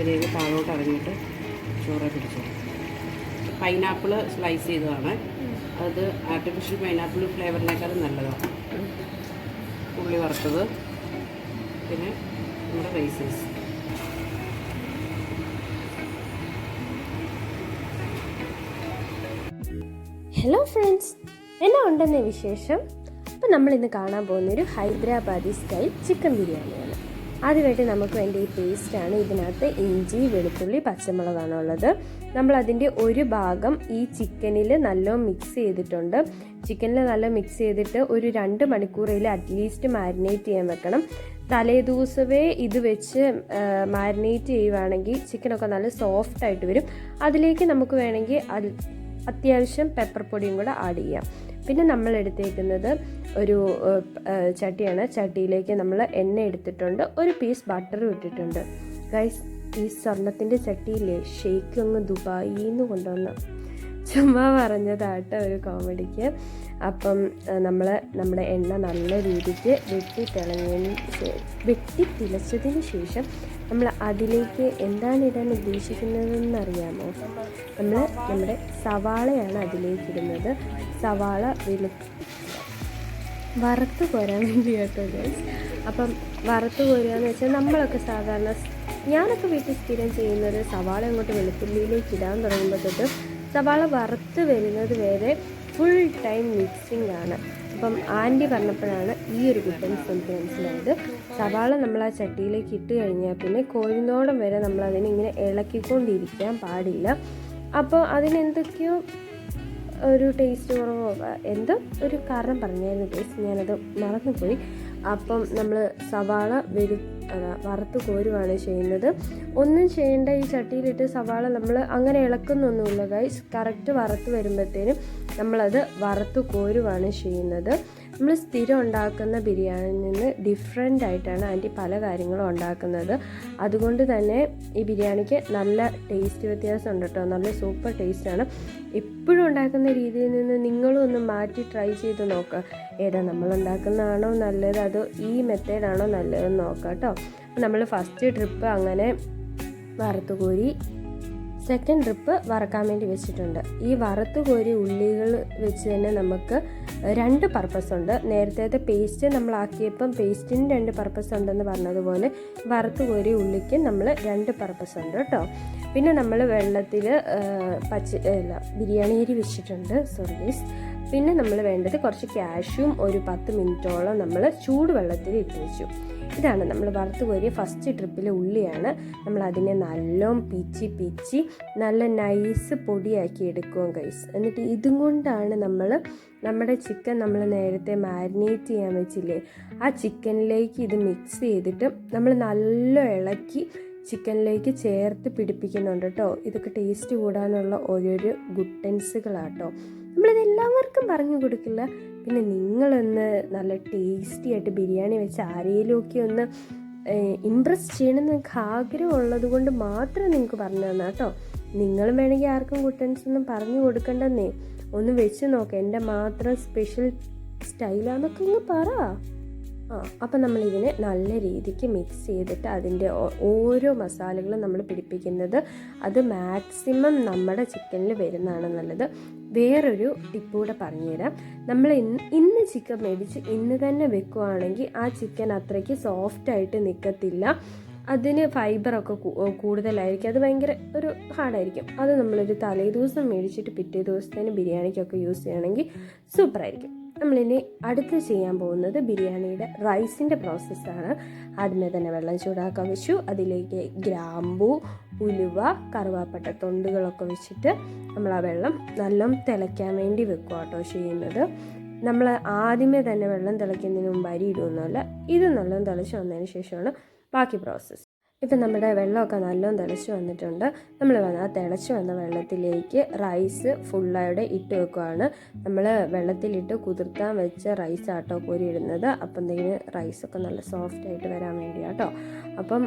Gravy താഴോട്ട് ഇറങ്ങിയിട്ട് ചോറ് പിടിച്ചു പൈനാപ്പിൾ സ്ലൈസ് ചെയ്തതാണ്. അത് ആർട്ടിഫിഷ്യൽ പൈനാപ്പിൾ ഫ്ലേവറിനേക്കാളും നല്ലതാണ്. ഉള്ളി വറുത്തത്. പിന്നെ നമ്മുടെ റൈസസ് ഹലോ ഫ്രണ്ട്സ് എന്നാ ഉണ്ടെന്ന വിശേഷം? അപ്പം നമ്മൾ ഇന്ന് കാണാൻ പോകുന്ന ഒരു ഹൈദരാബാദി സ്റ്റൈൽ ചിക്കൻ ബിരിയാണിയാണ്. ആദ്യമായിട്ട് നമുക്ക് വേണ്ട ഈ പേസ്റ്റാണ് ഇതിനകത്ത് ഇഞ്ചി വെളുത്തുള്ളി പച്ചമുളകാണ് ഉള്ളത് നമ്മൾ അതിന്റെ ഒരു ഭാഗം ഈ ചിക്കനിൽ നല്ലോണം മിക്സ് ചെയ്തിട്ടുണ്ട്. ചിക്കനിൽ നല്ല മിക്സ് ചെയ്തിട്ട് ഒരു രണ്ട് മണിക്കൂറിൽ അറ്റ്ലീസ്റ്റ് മാരിനേറ്റ് ചെയ്യാൻ വെക്കണം. തലേ ദിവസമേ ഇത് വെച്ച് മാരിനേറ്റ് ചെയ്യുവാണെങ്കിൽ ചിക്കനൊക്കെ നല്ല സോഫ്റ്റ് ആയിട്ട് വരും. അതിലേക്ക് നമുക്ക് വേണമെങ്കിൽ അത് അത്യാവശ്യം പെപ്പർ പൊടിയും കൂടെ ആഡ് ചെയ്യാം. പിന്നെ നമ്മൾ എടുത്തേക്കുന്നത് ഒരു ചട്ടിയാണ്. ചട്ടിയിലേക്ക് നമ്മൾ എണ്ണ എടുത്തിട്ടുണ്ട്. ഒരു പീസ് ബട്ടറും ഇട്ടിട്ടുണ്ട്. ഗൈസ് ഈ സ്വർണത്തിന്റെ ഷെയ്ക്ക് അങ്ങ് ദുബായിന്ന് കൊണ്ടുവന്ന. ചുമ്മാ പറഞ്ഞതാട്ട ഒരു കോമഡിക്ക് അപ്പം നമ്മൾ നമ്മുടെ എണ്ണ നല്ല രീതിക്ക് വെട്ടി തിളങ്ങിയതിന് വെട്ടി തിളച്ചതിന് ശേഷം നമ്മൾ അതിലേക്ക് എന്താണ് ഇടാൻ ഉദ്ദേശിക്കുന്നതെന്ന് അറിയാമോ? നമ്മൾ നമ്മുടെ സവാളയാണ് അതിലേക്ക് ഇടുന്നത് സവാള വെളു വറുത്ത് പോരാൻ വേണ്ടി കേട്ടോ ഗൈസ് അപ്പം വറുത്ത് പോരുക എന്ന് വെച്ചാൽ നമ്മളൊക്കെ സാധാരണ ഞാനൊക്കെ വീട്ടിൽ സ്ഥിരം ചെയ്യുന്നത് സവാള അങ്ങോട്ട് വെളുത്തുള്ളിയിലേക്ക് ഇടാൻ തുടങ്ങുമ്പോൾ സവാള വറുത്ത് വരുന്നത് വരെ ഫുൾ ടൈം മിക്സിംഗ് ആണ്. അപ്പം ആന്റി പറഞ്ഞപ്പോഴാണ് ഈ ഒരു ഡിഫറൻസ് എനിക്ക് മനസ്സിലായത്. സവാള നമ്മൾ ആ ചട്ടിയിലേക്ക് ഇട്ട് കഴിഞ്ഞാൽ പിന്നെ കോഴിനോടം വരെ നമ്മൾ അതിനെ ഇങ്ങനെ ഇളക്കിക്കൊണ്ടിരിക്കാൻ പാടില്ല. അപ്പോൾ അതിനെന്തൊക്കെയോ ഒരു ടേസ്റ്റ് കുറവോ? എന്തോ ഒരു കാരണം പറഞ്ഞായിരുന്നു ടേസ്റ്റ് ഞാനത് മറന്നുപോയി. അപ്പം നമ്മൾ സവാള വെരു വറുത്ത് കോരുവാണ് ചെയ്യുന്നത്. ഒന്നും ചെയ്യേണ്ട ഈ ചട്ടിയിലിട്ട് സവാള നമ്മൾ അങ്ങനെ ഇളക്കുന്നൊന്നുമില്ല ഗൈസ് കറക്റ്റ് വറുത്ത് വരുമ്പോഴത്തേനും നമ്മളത് വറുത്ത് കോരുവാണ് ചെയ്യുന്നത്. നമ്മൾ സ്ഥിരം ഉണ്ടാക്കുന്ന ബിരിയാണിയിൽ നിന്ന് ഡിഫറെന്റ് ആയിട്ടാണ് ആന്റി പല കാര്യങ്ങളും ഉണ്ടാക്കുന്നത്. അതുകൊണ്ട് തന്നെ ഈ ബിരിയാണിക്ക് നല്ല ടേസ്റ്റ് വ്യത്യാസം ഉണ്ട് കേട്ടോ. നല്ല സൂപ്പർ ടേസ്റ്റാണ് എപ്പോഴും ഉണ്ടാക്കുന്ന രീതിയിൽ നിന്ന് നിങ്ങളും ഒന്ന് മാറ്റി ട്രൈ ചെയ്ത് നോക്കുക ഏതാ നമ്മൾ ഉണ്ടാക്കുന്നതാണോ നല്ലത്? അതോ ഈ മെത്തേഡാണോ നല്ലതെന്ന് നോക്കാം കേട്ടോ. നമ്മൾ ഫസ്റ്റ് ട്രിപ്പ് അങ്ങനെ വറുത്ത് കോരി സെക്കൻഡ് ട്രിപ്പ് വറക്കാൻ വേണ്ടി വെച്ചിട്ടുണ്ട്. ഈ വറുത്ത് കോരി ഉള്ളികൾ വെച്ച് തന്നെ നമുക്ക് രണ്ട് പർപ്പസ് ഉണ്ട്. നേരത്തെ പേസ്റ്റ് നമ്മളാക്കിയപ്പം പേസ്റ്റിന് രണ്ട് പർപ്പസ് ഉണ്ടെന്ന് പറഞ്ഞതുപോലെ വറുത്ത് കോരി ഉള്ളിക്ക് നമ്മൾ രണ്ട് പർപ്പസ് ഉണ്ട് കേട്ടോ. പിന്നെ നമ്മൾ വെള്ളത്തിൽ പച്ച അല്ല ബിരിയാണി അരി വെച്ചിട്ടുണ്ട്. സർവീസ് പിന്നെ നമ്മൾ വേണ്ടത് കുറച്ച് ക്യാഷും ഒരു പത്ത് മിനിറ്റോളം നമ്മൾ ചൂടുവെള്ളത്തിൽ ഇട്ട് വെച്ചു. ഇതാണ് നമ്മൾ വറുത്ത് കോരിയ ഫസ്റ്റ് ട്രിപ്പിലെ ഉള്ളിയാണ്. നമ്മൾ അതിനെ നല്ലോം പിച്ചി പിച്ചി നല്ല നൈസ് പൊടിയാക്കി എടുക്കുകയും കൈസ് എന്നിട്ട് ഇതും കൊണ്ടാണ് നമ്മൾ നമ്മുടെ ചിക്കൻ നമ്മൾ നേരത്തെ മാരിനേറ്റ് ചെയ്യാൻ വെച്ചില്ലേ ആ ചിക്കനിലേക്ക് ഇത് മിക്സ് ചെയ്തിട്ട് നമ്മൾ നല്ല ഇളക്കി ചിക്കനിലേക്ക് ചേർത്ത് പിടിപ്പിക്കുന്നുണ്ട് കേട്ടോ ഇതൊക്കെ ടേസ്റ്റ് കൂടാനുള്ള ഓരോരോ ഗുട്ടൻസുകളാട്ടോ നമ്മളിത് എല്ലാവർക്കും പറഞ്ഞു കൊടുക്കില്ല. പിന്നെ നിങ്ങളൊന്ന് നല്ല ടേസ്റ്റി ആയിട്ട് ബിരിയാണി വെച്ച് ആരെയിലുമൊക്കെ ഒന്ന് ഇമ്പ്രസ് ചെയ്യണമെന്ന് നിങ്ങൾക്ക് ആഗ്രഹം ഉള്ളത് കൊണ്ട് മാത്രം നിങ്ങൾക്ക് പറഞ്ഞു തന്നാ കേട്ടോ നിങ്ങളും വേണമെങ്കിൽ ആർക്കും കുട്ടൻസ് ഒന്നും പറഞ്ഞു കൊടുക്കണ്ടെന്നേ. ഒന്ന് വെച്ച് നോക്കാം എന്റെ മാത്രം സ്പെഷ്യൽ സ്റ്റൈലാന്നൊക്കെ ഒന്ന് പറ. അപ്പം നമ്മളിതിനെ നല്ല രീതിക്ക് മിക്സ് ചെയ്തിട്ട് അതിന്റെ ഓരോ മസാലകളും നമ്മൾ പിടിപ്പിക്കുന്നത് അത് മാക്സിമം നമ്മുടെ ചിക്കനിൽ വരുന്നതാണ് നല്ലത്. വേറൊരു ടിപ്പ് കൂടെ പറഞ്ഞുതരാം. നമ്മൾ ഇന്ന് ഇന്ന് ചിക്കൻ മേടിച്ച് ഇന്ന് തന്നെ വെക്കുവാണെങ്കിൽ ആ ചിക്കൻ അത്രയ്ക്ക് സോഫ്റ്റായിട്ട് നിൽക്കത്തില്ല അതിന് ഫൈബറൊക്കെ കൂടുതലായിരിക്കും. അത് ഭയങ്കര ഒരു ഹാർഡായിരിക്കും. അത് നമ്മളൊരു തലേ ദിവസം മേടിച്ചിട്ട് പിറ്റേ ദിവസത്തേന് ബിരിയാണിക്കൊക്കെ യൂസ് ചെയ്യണമെങ്കിൽ സൂപ്പറായിരിക്കും നമ്മളിനി അടുത്ത് ചെയ്യാൻ പോകുന്നത് ബിരിയാണിയുടെ റൈസിന്റെ പ്രോസസ്സാണ്. ആദ്യമേ തന്നെ വെള്ളം ചൂടാക്കാൻ വെച്ചു. അതിലേക്ക് ഗ്രാമ്പു ഉലുവ കറുവാപ്പട്ട തൊണ്ടുകളൊക്കെ വെച്ചിട്ട് നമ്മൾ ആ വെള്ളം നല്ലം തിളയ്ക്കാൻ വേണ്ടി വെക്കുക കേട്ടോ ചെയ്യുന്നത്. നമ്മൾ ആദ്യമേ തന്നെ വെള്ളം തിളയ്ക്കുന്നതിന് മുമ്പ് അരി ഇടുമെന്നല്ല ഇത് നല്ലോണം തിളച്ച് വന്നതിന് ശേഷമാണ് ബാക്കി പ്രോസസ്സ് ഇപ്പം നമ്മുടെ വെള്ളമൊക്കെ നല്ലോണം തിളച്ച് വന്നിട്ടുണ്ട്. നമ്മൾ ആ തിളച്ച് വന്ന വെള്ളത്തിലേക്ക് റൈസ് ഫുള്ളായിട്ട് ഇട്ട് വെക്കുകയാണ് നമ്മൾ വെള്ളത്തിലിട്ട് കുതിർത്താൻ വെച്ച റൈസ് ആട്ടോ കോരി ഇടുന്നത്. അപ്പം എന്തെങ്കിലും റൈസൊക്കെ നല്ല സോഫ്റ്റ് ആയിട്ട് വരാൻ വേണ്ടിയാട്ടോ. അപ്പം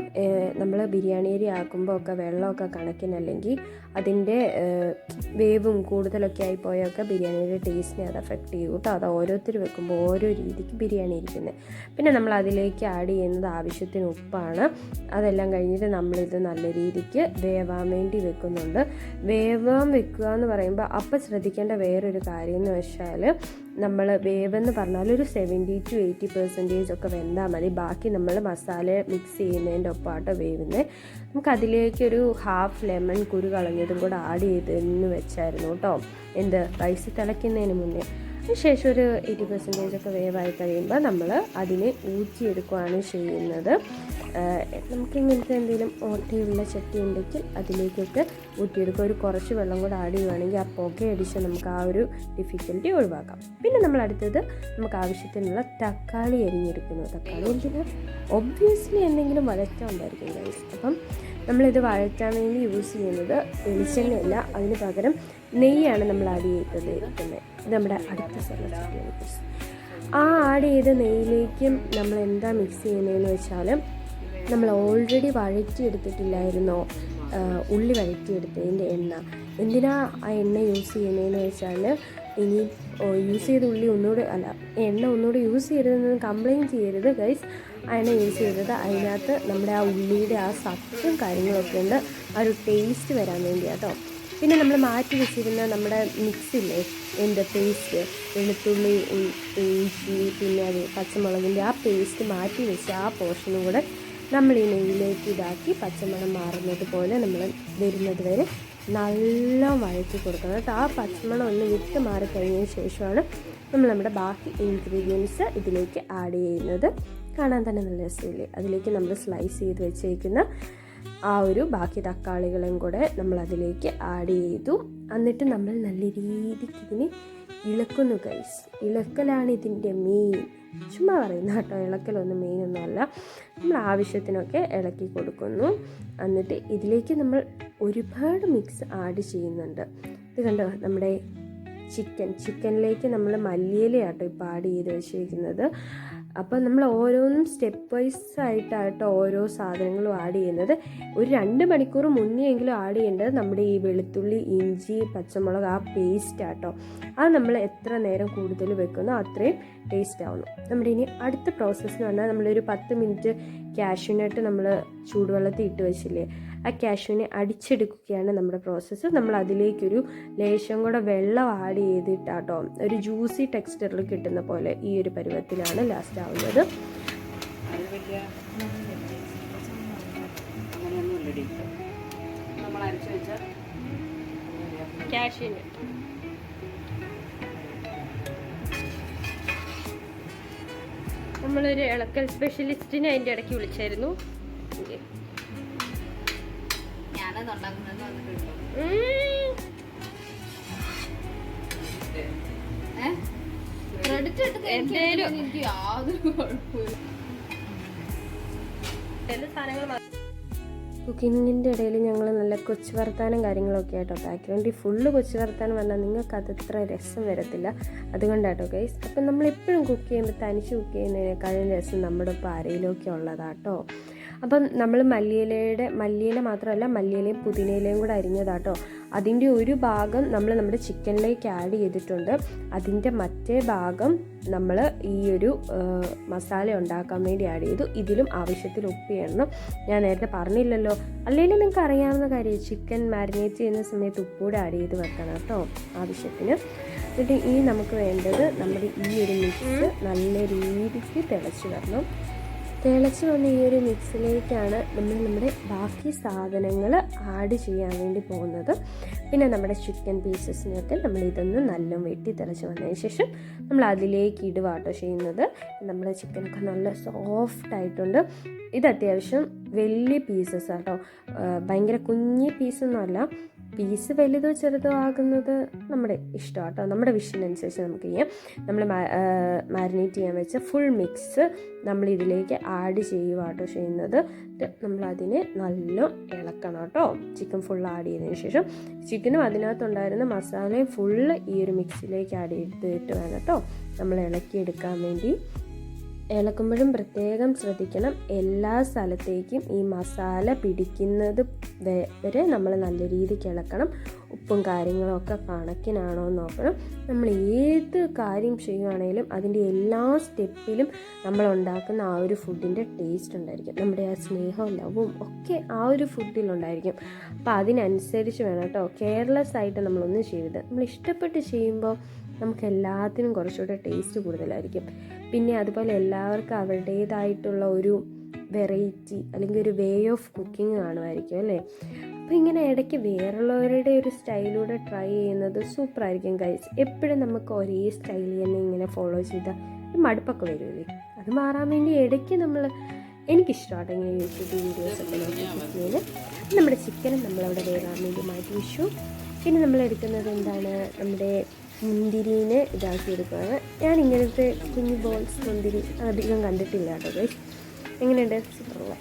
നമ്മൾ ബിരിയാണി അരി ആക്കുമ്പോൾ ഒക്കെ വെള്ളമൊക്കെ കണക്കിനല്ലെങ്കിൽ അതിന്റെ വേവും കൂടുതലൊക്കെ ആയി പോയൊക്കെ ബിരിയാണിയുടെ ടേസ്റ്റിനെ അത് അഫക്റ്റ് ചെയ്യും കേട്ടോ. അത് ഓരോരുത്തർ വെക്കുമ്പോൾ ഓരോ രീതിക്ക് ബിരിയാണി ഇരിക്കുന്നത് പിന്നെ നമ്മൾ അതിലേക്ക് ആഡ് ചെയ്യുന്നത് ആവശ്യത്തിന് ഉപ്പാണ്. അതെല്ലാം കഴിഞ്ഞിട്ട് നമ്മളിത് നല്ല രീതിക്ക് വേവാൻ വേണ്ടി വെക്കുന്നുണ്ട്. വേവാൻ വെക്കുക എന്ന് പറയുമ്പോൾ അപ്പം ശ്രദ്ധിക്കേണ്ട വേറൊരു കാര്യം എന്ന് വെച്ചാൽ നമ്മൾ വേവെന്ന് പറഞ്ഞാൽ ഒരു സെവന്റി ടു എയ്റ്റി പെർസെന്റേജ് ഒക്കെ വെന്താൽ മതി. ബാക്കി നമ്മൾ മസാല മിക്സ് ചെയ്യുന്നതിന്റെ ഒപ്പമായിട്ട് വേവുന്നത് നമുക്ക് അതിലേക്ക് ഒരു ഹാഫ് ലെമൺ കുരു കളഞ്ഞതും കൂടെ ആഡ് ചെയ്തെന്ന് വെച്ചായിരുന്നു കേട്ടോ എന്ത്? റൈസ് തിളയ്ക്കുന്നതിന് മുന്നേ. അതിനുശേഷം ഒരു എയ്റ്റി പെർസെന്റേജ് ഒക്കെ വേവായി കഴിയുമ്പോൾ നമ്മൾ അതിനെ ഊറ്റിയെടുക്കുകയാണ് ചെയ്യുന്നത്. നമുക്ക് ഇങ്ങനത്തെ എന്തെങ്കിലും ഓട്ടയുള്ള ചട്ടി ഉണ്ടെങ്കിൽ അതിലേക്കൊക്കെ ഊറ്റിയെടുക്കുക. ഒരു കുറച്ച് വെള്ളം കൂടെ ആഡ് ചെയ്യുവാണെങ്കിൽ ആ പുക അടിച്ച് നമുക്ക് ആ ഒരു ഡിഫിക്കൽറ്റി ഒഴിവാക്കാം. പിന്നെ നമ്മൾ അടുത്തത് നമുക്ക് ആവശ്യത്തിനുള്ള തക്കാളി അരിഞ്ഞെടുക്കുന്നു. തക്കാളി എന്തിനാ? ഒബ്വിയസ്ലി എന്തെങ്കിലും വഴറ്റാൻ ഉണ്ടായിരിക്കും അപ്പം നമ്മളിത് വഴറ്റാൻ വേണ്ടി യൂസ് ചെയ്യുന്നത് വെളിച്ചെണ്ണയല്ല. അതിന് പകരം നെയ്യാണ് നമ്മൾ ആഡ് ചെയ്തത് ഇരിക്കുന്നത് ഇത് നമ്മുടെ അടുത്ത സ്ഥലം ആ ആഡ് ചെയ്ത നെയ്യിലേക്കും നമ്മൾ എന്താ മിക്സ് ചെയ്യുന്നതെന്ന് വെച്ചാൽ നമ്മൾ ഓൾറെഡി വഴറ്റിയെടുത്തിട്ടില്ലായിരുന്നോ? ഉള്ളി വഴറ്റിയെടുത്തതിന്റെ എണ്ണ. എന്തിനാ ആ എണ്ണ യൂസ് ചെയ്യുന്നതെന്ന് വെച്ചാൽ ഇനി യൂസ് ചെയ്ത ഉള്ളി ഒന്നുകൂടെ അല്ല എണ്ണ ഒന്നുകൂടെ യൂസ് ചെയ്യരുതെന്ന് കംപ്ലയിന്റ് ചെയ്യരുത് ഗൈസ് ആ എണ്ണ യൂസ് ചെയ്തത് അതിനകത്ത് നമ്മുടെ ആ ഉള്ളിയുടെ ആ സത്തും കാര്യങ്ങളൊക്കെ ഉണ്ട്. ആ ഒരു ടേസ്റ്റ് വരാൻ വേണ്ടിയാട്ടോ. പിന്നെ നമ്മൾ മാറ്റി വെച്ചിരുന്ന നമ്മുടെ മിക്സില്ലേ? എന്റെ പേസ്റ്റ് വെളുത്തുള്ളി ഇഞ്ചി പിന്നെ അത് പച്ചമുളകിന്റെ ആ പേസ്റ്റ് മാറ്റി വെച്ച് ആ പോർഷനും കൂടെ നമ്മൾ ഈ നെയ്യിലേക്ക് ഇതാക്കി പച്ചമണം മാറുന്നത് പോലെ നമ്മൾ വരുന്നത് വരെ നല്ല വഴറ്റി കൊടുക്കണം കേട്ടോ. ആ പച്ചമണം ഒന്ന് വിട്ട് മാറിക്കഴിഞ്ഞതിന് ശേഷമാണ് നമ്മൾ നമ്മുടെ ബാക്കി ഇൻഗ്രീഡിയൻസ് ഇതിലേക്ക് ആഡ് ചെയ്യുന്നത്. കാണാൻ തന്നെ നല്ല രസമില്ലേ? അതിലേക്ക് നമ്മൾ സ്ലൈസ് ചെയ്ത് വെച്ചേക്കുന്ന ആ ഒരു ബാക്കി തക്കാളികളും കൂടെ നമ്മൾ അതിലേക്ക് ആഡ് ചെയ്തു. എന്നിട്ട് നമ്മൾ നല്ല രീതിക്ക് ഇതിനെ ഇളക്കുന്നു കൈസ് ഇളക്കലാണ് ഇതിന്റെ മെയിൻ ചുമ്മാ പറയുന്ന കേട്ടോ ഇളക്കലൊന്നും മെയിനൊന്നുമല്ല നമ്മൾ ആവശ്യത്തിനൊക്കെ ഇളക്കി കൊടുക്കുന്നു. എന്നിട്ട് ഇതിലേക്ക് നമ്മൾ ഒരുപാട് മിക്സ് ആഡ് ചെയ്യുന്നുണ്ട്. ഇത് കണ്ടോ നമ്മുടെ ചിക്കൻ ചിക്കനിലേക്ക് നമ്മൾ മല്ലിയിലയാട്ടോ ഇപ്പോൾ ആഡ് ചെയ്ത് വെച്ചിരിക്കുന്നത്. അപ്പോൾ നമ്മൾ ഓരോന്നും സ്റ്റെപ്പ് വൈസ് ആയിട്ടാട്ടോ ഓരോ സാധനങ്ങളും ആഡ് ചെയ്യുന്നത്. ഒരു രണ്ട് മണിക്കൂർ മുന്നേ എങ്കിലും ആഡ് ചെയ്യേണ്ടത് നമ്മുടെ ഈ വെളുത്തുള്ളി ഇഞ്ചി പച്ചമുളക് ആ പേസ്റ്റ് ആട്ടോ അത് നമ്മൾ എത്ര നേരം കൂടുതൽ വെക്കുന്നോ അത്രയും ടേസ്റ്റ് ആവുന്നു. നമ്മുടെ ഇനി അടുത്ത പ്രോസസ്സ് എന്ന് പറഞ്ഞാൽ നമ്മളൊരു പത്ത് മിനിറ്റ് കാഷ്യൂനട്ട് നമ്മൾ ചൂടുവെള്ളത്തിൽ ഇട്ട് വെച്ചില്ലേ ആ കാഷ്യൂവിനെ അടിച്ചെടുക്കുകയാണ് നമ്മുടെ പ്രോസസ്സ് നമ്മൾ അതിലേക്കൊരു ലേശം കൂടെ വെള്ളം ആഡ് ചെയ്തിട്ടാട്ടോ ഒരു ജ്യൂസി ടെക്സ്റ്ററിൽ കിട്ടുന്ന പോലെ ഈ ഒരു പരുവത്തിലാണ് ലാസ്റ്റ് ആവുന്നത്. നമ്മൾ നമ്മളൊരു ഇളക്കൽ സ്പെഷ്യലിസ്റ്റിനെ അതിന്റെ ഇടയ്ക്ക് വിളിച്ചായിരുന്നു. ഉണ്ടാക്കുന്നത് വന്നിട്ടുണ്ടോ ക്രെഡിറ്റ് എടുത്ത്. എനിക്ക് യാതൊരു കുഴപ്പമില്ല. ചില സാധനങ്ങൾ കുക്കിങ്ങിന്റെ ഇടയിൽ ഞങ്ങൾ നല്ല കൊച്ചു വർത്താനം കാര്യങ്ങളൊക്കെ ആയിട്ടോ ബാക്ക്ഗ്രൗണ്ടിൽ ഫുള്ള് കൊച്ചു വർത്താനം വന്നാൽ നിങ്ങൾക്ക് അത് ഇത്ര രസം വരത്തില്ല. അതുകൊണ്ടാട്ടോ ഗൈസ് അപ്പം നമ്മളെപ്പോഴും കുക്ക് ചെയ്യുമ്പോൾ തനിച്ച് കുക്ക് ചെയ്യുന്നതിനേക്കാളും രസം നമ്മുടെ പാരയിലൊക്കെ ആരെയിലൊക്കെ ഉള്ളതാട്ടോ. അപ്പം നമ്മൾ മല്ലിയിലയുടെ മല്ലിയില മാത്രമല്ല മല്ലിയിലയും പുതിനയിലയും കൂടെ അരിഞ്ഞതാട്ടോ. അതിന്റെ ഒരു ഭാഗം നമ്മൾ നമ്മുടെ ചിക്കനിലേക്ക് ആഡ് ചെയ്തിട്ടുണ്ട്. അതിന്റെ മറ്റേ ഭാഗം നമ്മൾ ഈ ഒരു മസാല ഉണ്ടാക്കാൻ വേണ്ടി ആഡ് ചെയ്തു. ഇതിലും ആവശ്യത്തിൽ ഉപ്പ് ചെയ്യണം ഞാൻ നേരത്തെ പറഞ്ഞില്ലല്ലോ. അല്ലെങ്കിൽ നിങ്ങൾക്ക് അറിയാവുന്ന കാര്യം ചിക്കൻ മാരിനേറ്റ് ചെയ്യുന്ന സമയത്ത് ഉപ്പൂടെ ആഡ് ചെയ്ത് വെക്കണം കേട്ടോ ആവശ്യത്തിന്. എന്നിട്ട് ഈ നമുക്ക് വേണ്ടത് നമ്മുടെ ഈ ഒരു മിക്സ് നല്ല രീതിക്ക് തിളച്ച് വരണം. തിളച്ച് വന്ന ഈ ഒരു മിക്സിലേക്കാണ് നമ്മൾ നമ്മുടെ ബാക്കി സാധനങ്ങൾ ആഡ് ചെയ്യാൻ വേണ്ടി പോകുന്നത്. പിന്നെ നമ്മുടെ ചിക്കൻ പീസസിനൊക്കെ നമ്മൾ ഇതൊന്ന് നല്ല വെട്ടി തിളച്ച് വന്നതിന് ശേഷം നമ്മൾ അതിലേക്ക് ഇടുവാട്ടോ ചെയ്യുന്നത്. നമ്മുടെ ചിക്കനൊക്കെ നല്ല സോഫ്റ്റ് ആയിട്ടുണ്ട്. ഇത് അത്യാവശ്യം വലിയ പീസസ് ആട്ടോ ഭയങ്കര കുഞ്ഞി പീസൊന്നുമല്ല പീസ് വലുതോ ചെറുതോ ആകുന്നത് നമ്മുടെ ഇഷ്ടം കേട്ടോ നമ്മുടെ വിഷനനുസരിച്ച് നമുക്ക് ചെയ്യാം. നമ്മൾ മാരിനേറ്റ് ചെയ്യാൻ വെച്ച ഫുൾ മിക്സ് നമ്മൾ ഇതിലേക്ക് ആഡ് ചെയ്യുക കേട്ടോ ചെയ്യുന്നത് നമ്മളതിനെ നല്ല ഇളക്കണം കേട്ടോ. ചിക്കൻ ഫുൾ ആഡ് ചെയ്തതിന് ശേഷം ചിക്കനും അതിനകത്തുണ്ടായിരുന്ന മസാലയും ഫുള്ള് ഈ ഒരു മിക്സിലേക്ക് ആഡ് ചെയ്തിട്ട് വേണം കേട്ടോ. നമ്മൾ ഇളക്കിയെടുക്കാൻ വേണ്ടി. ഇളക്കുമ്പോഴും പ്രത്യേകം ശ്രദ്ധിക്കണം. എല്ലാ സ്ഥലത്തേക്കും ഈ മസാല പിടിക്കുന്നത് വരെ നമ്മൾ നല്ല രീതിക്ക് ഇളക്കണം. ഉപ്പും കാര്യങ്ങളൊക്കെ കണക്കിനാണോ എന്ന് നോക്കണം. നമ്മൾ ഏത് കാര്യം ചെയ്യുവാണെങ്കിലും അതിന്റെ എല്ലാ സ്റ്റെപ്പിലും നമ്മൾ ഉണ്ടാക്കുന്ന ആ ഒരു ഫുഡിന്റെ ടേസ്റ്റ് ഉണ്ടായിരിക്കും. നമ്മുടെ ആ സ്നേഹവും ലവും ഒക്കെ ആ ഒരു ഫുഡിലുണ്ടായിരിക്കും അപ്പോൾ അതിനനുസരിച്ച് വേണം കേട്ടോ. കെയർലെസ് ആയിട്ട് നമ്മളൊന്നും ചെയ്യരുത്. നമ്മൾ ഇഷ്ടപ്പെട്ട് ചെയ്യുമ്പോൾ നമുക്ക് എല്ലാത്തിനും കുറച്ചുകൂടെ ടേസ്റ്റ് കൂടുതലായിരിക്കും. പിന്നെ അതുപോലെ എല്ലാവർക്കും അവരുടേതായിട്ടുള്ള ഒരു വെറൈറ്റി അല്ലെങ്കിൽ ഒരു വേ ഓഫ് കുക്കിംഗ് കാണുമായിരിക്കും അല്ലേ? അപ്പോൾ ഇങ്ങനെ ഇടയ്ക്ക് വേറുള്ളവരുടെ ഒരു സ്റ്റൈലൂടെ ട്രൈ ചെയ്യുന്നത് സൂപ്പറായിരിക്കും കഴിച്ച് എപ്പോഴും നമുക്ക് ഒരേ സ്റ്റൈലിൽ തന്നെ ഇങ്ങനെ ഫോളോ ചെയ്താൽ മടുപ്പൊക്കെ വരുമല്ലേ? അത് മാറാൻ വേണ്ടി ഇടയ്ക്ക് നമ്മൾ എനിക്കിഷ്ടമാണ് ഇങ്ങനെ യൂട്യൂബ് വീഡിയോസ് ഒക്കെ നോക്കി കുക്കിങ്ങിന് നമ്മുടെ ചിക്കനും നമ്മളവിടെ വേകാൻ വേണ്ടി മാറ്റി വെച്ചു. പിന്നെ നമ്മൾ എടുക്കുന്നത് എന്താണ്? നമ്മുടെ മുന്തിരിനെ ഇതാക്കി എടുക്കുകയാണ്. ഞാൻ ഇങ്ങനത്തെ കുഞ്ഞു ബോൾസ് മുന്തിരി അധികം കണ്ടിട്ടില്ല കേട്ടോ എങ്ങനെയുണ്ട്? സൂപ്പറല്ലേ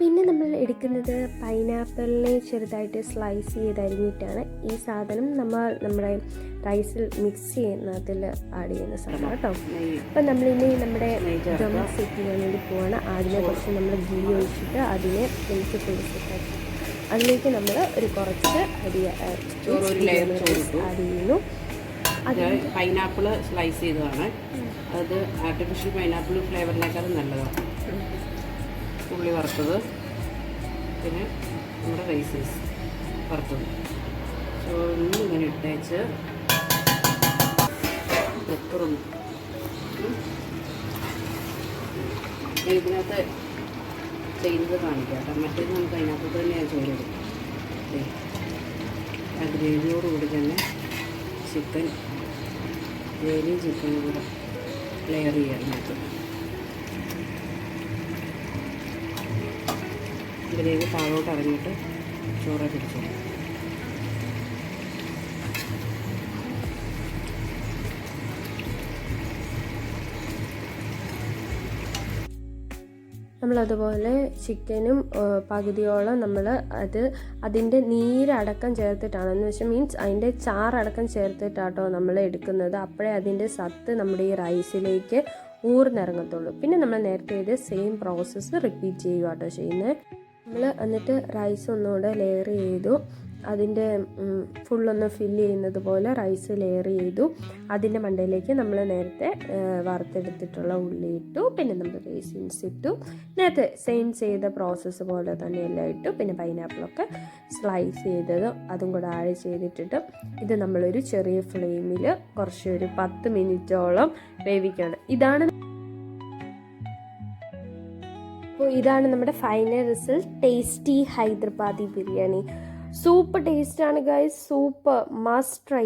പിന്നെ നമ്മൾ എടുക്കുന്നത് പൈനാപ്പിളിനെ ചെറുതായിട്ട് സ്ലൈസ് ചെയ്ത് അരിഞ്ഞിട്ടാണ് ഈ സാധനം നമ്മൾ നമ്മുടെ റൈസിൽ മിക്സ് ചെയ്യുന്നതിൽ ആഡ് ചെയ്യുന്ന സാധനം കേട്ടോ. അപ്പം നമ്മളിനി നമ്മുടെ ദം സെറ്റ് ചെയ്യാൻ വേണ്ടി പോവാണ്. ആദ്യമേ കുറച്ച് നമ്മൾ ഗീ ഒഴിച്ചിട്ട് അതിനെ മിക്സ് ചെയ്തിട്ട് അതിലേക്ക് നമ്മൾ ഒരു കുറച്ച് അരി ചോറ് ഒരു layer ചോറ് ഇട്ടു. ആഡ് ചെയ്യുന്നു. അത് പൈനാപ്പിൾ സ്ലൈസ് ചെയ്തതാണ്. അത് ആർട്ടിഫിഷ്യൽ പൈനാപ്പിൾ ഫ്ലേവറിനേക്കാളും നല്ലതാണ്. ഉള്ളി വറുത്തത്. പിന്നെ നമ്മുടെ റൈസസ് വറുത്തത്. സോ ഒന്നും ഇങ്ങനെ ഇട്ടേച്ച് പെപ്പറും ഇതിനകത്ത് ചെയ്യുന്നത് കാണിക്കാം കേട്ടോ. മറ്റേത് നമുക്ക് അതിനകത്ത് തന്നെയാണ് ചോറിടും ആ ഗ്രേവിയോടുകൂടി തന്നെ ചിക്കൻ ഗ്രേവിയും ചിക്കനും കൂടെ ലെയർ ചെയ്യാം അതിനകത്ത് ഗ്രേവി താഴോട്ട് ഇറങ്ങിയിട്ട് ചോറ് പിടിച്ചോളാം നമ്മളതുപോലെ ചിക്കനും പകുതിയോളം നമ്മൾ അത് അതിന്റെ നീരടക്കം ചേർത്തിട്ടാണ്. എന്ന് വെച്ചാൽ മീൻസ് അതിന്റെ ചാറടക്കം ചേർത്തിട്ടാട്ടോ നമ്മൾ എടുക്കുന്നത്. അപ്പോഴേ അതിന്റെ സത്ത് നമ്മുടെ ഈ റൈസിലേക്ക് ഊർന്നിറങ്ങത്തുള്ളൂ. പിന്നെ നമ്മൾ നേരത്തെ ചെയ്ത് സെയിം പ്രോസസ്സ് റിപ്പീറ്റ് ചെയ്യുക കേട്ടോ ചെയ്യുന്നത് നമ്മൾ എന്നിട്ട് റൈസ് ഒന്നുകൂടെ ലെയർ ചെയ്തു. അതിന്റെ ഫുള്ളൊന്ന് ഫില്ല് ചെയ്യുന്നത് പോലെ റൈസ് ലെയർ ചെയ്തു. അതിന്റെ മണ്ടയിലേക്ക് നമ്മൾ നേരത്തെ വറുത്തെടുത്തിട്ടുള്ള ഉള്ളി ഇട്ടു. പിന്നെ നമ്മൾ റേസിൻസ് ഇട്ടു. നേരത്തെ സെയിം ചെയ്ത പ്രോസസ്സ് പോലെ തന്നെ എല്ലാം ഇട്ടു. പിന്നെ പൈനാപ്പിളൊക്കെ സ്ലൈസ് ചെയ്തത് അതും കൂടെ ആഡ് ചെയ്തിട്ടിട്ട് ഇത് നമ്മളൊരു ചെറിയ ഫ്ലെയിമിൽ കുറച്ച് ഒരു പത്ത് മിനിറ്റോളം വേവിക്കണം. ഇതാണ് അപ്പോൾ ഇതാണ് നമ്മുടെ final result tasty Hyderabadi biryani. Super ടേസ്റ്റാണ് ഗൈസ് സൂപ്പർ മസ്റ്റ് ട്രൈ